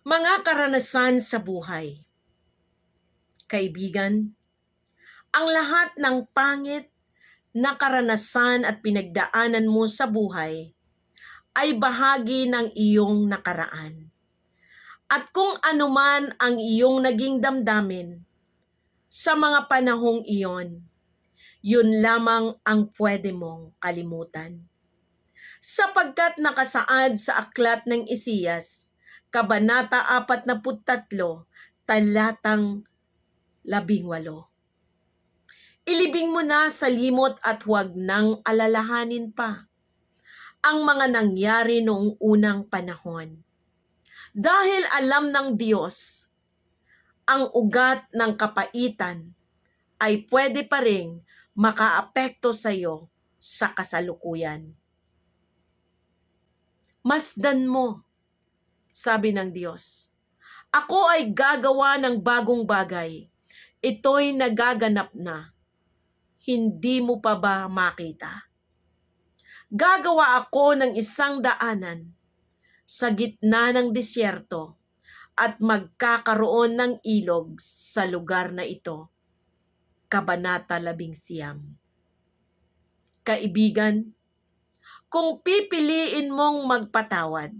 Mga karanasan sa buhay. Kaibigan, ang lahat ng pangit na karanasan at pinagdaanan mo sa buhay ay bahagi ng iyong nakaraan. At kung anuman ang iyong naging damdamin sa mga panahong iyon, yun lamang ang pwede mong kalimutan. Sapagkat nakasaad sa aklat ng Isiyas, Kabanata 43, talatang 18. Ilibing mo na sa limot at huwag nang alalahanin pa ang mga nangyari noong unang panahon. Dahil alam ng Diyos, ang ugat ng kapaitan ay pwede pa ring makaapekto sa iyo sa kasalukuyan. Masdan mo, sabi ng Diyos. Ako ay gagawa ng bagong bagay. Ito'y nagaganap na. Hindi mo pa ba makita? Gagawa ako ng isang daanan sa gitna ng disyerto at magkakaroon ng ilog sa lugar na ito. Kabanata 11 Kaibigan, kung pipiliin mong magpatawad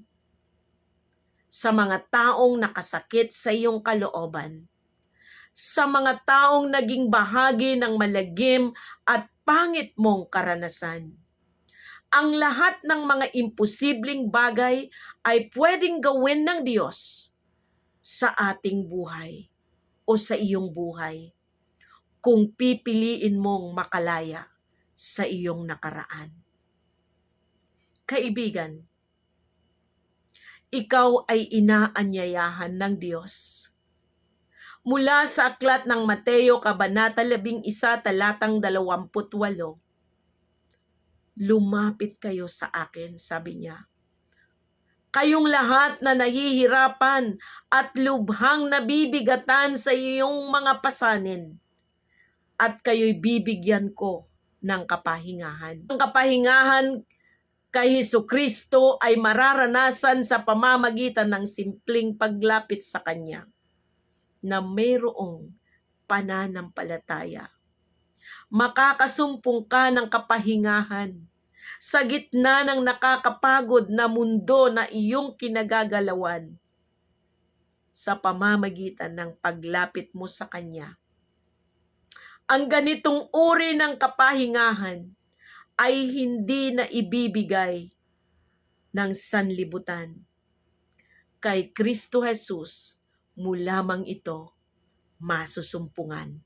sa mga taong nakasakit sa iyong kalooban, sa mga taong naging bahagi ng malagim at pangit mong karanasan. Ang lahat ng mga imposibleng bagay ay pwedeng gawin ng Diyos sa ating buhay o sa iyong buhay kung pipiliin mong makalaya sa iyong nakaraan. Kaibigan, ikaw ay inaanyayahan ng Diyos. Mula sa aklat ng Mateo, Kabanata 11, talatang 28, Lumapit kayo sa akin, sabi niya. Kayong lahat na nahihirapan at lubhang nabibigatan sa iyong mga pasanin, at kayo'y bibigyan ko ng kapahingahan. Ang kapahingahan kay Heso Kristo ay mararanasan sa pamamagitan ng simpleng paglapit sa Kanya na mayroong pananampalataya. Makakasumpong ka ng kapahingahan sa gitna ng nakakapagod na mundo na iyong kinagagalawan sa pamamagitan ng paglapit mo sa Kanya. Ang ganitong uri ng kapahingahan ay hindi na ibibigay ng sanlibutan. Kay Kristo Jesus mo lamang ito masusumpungan.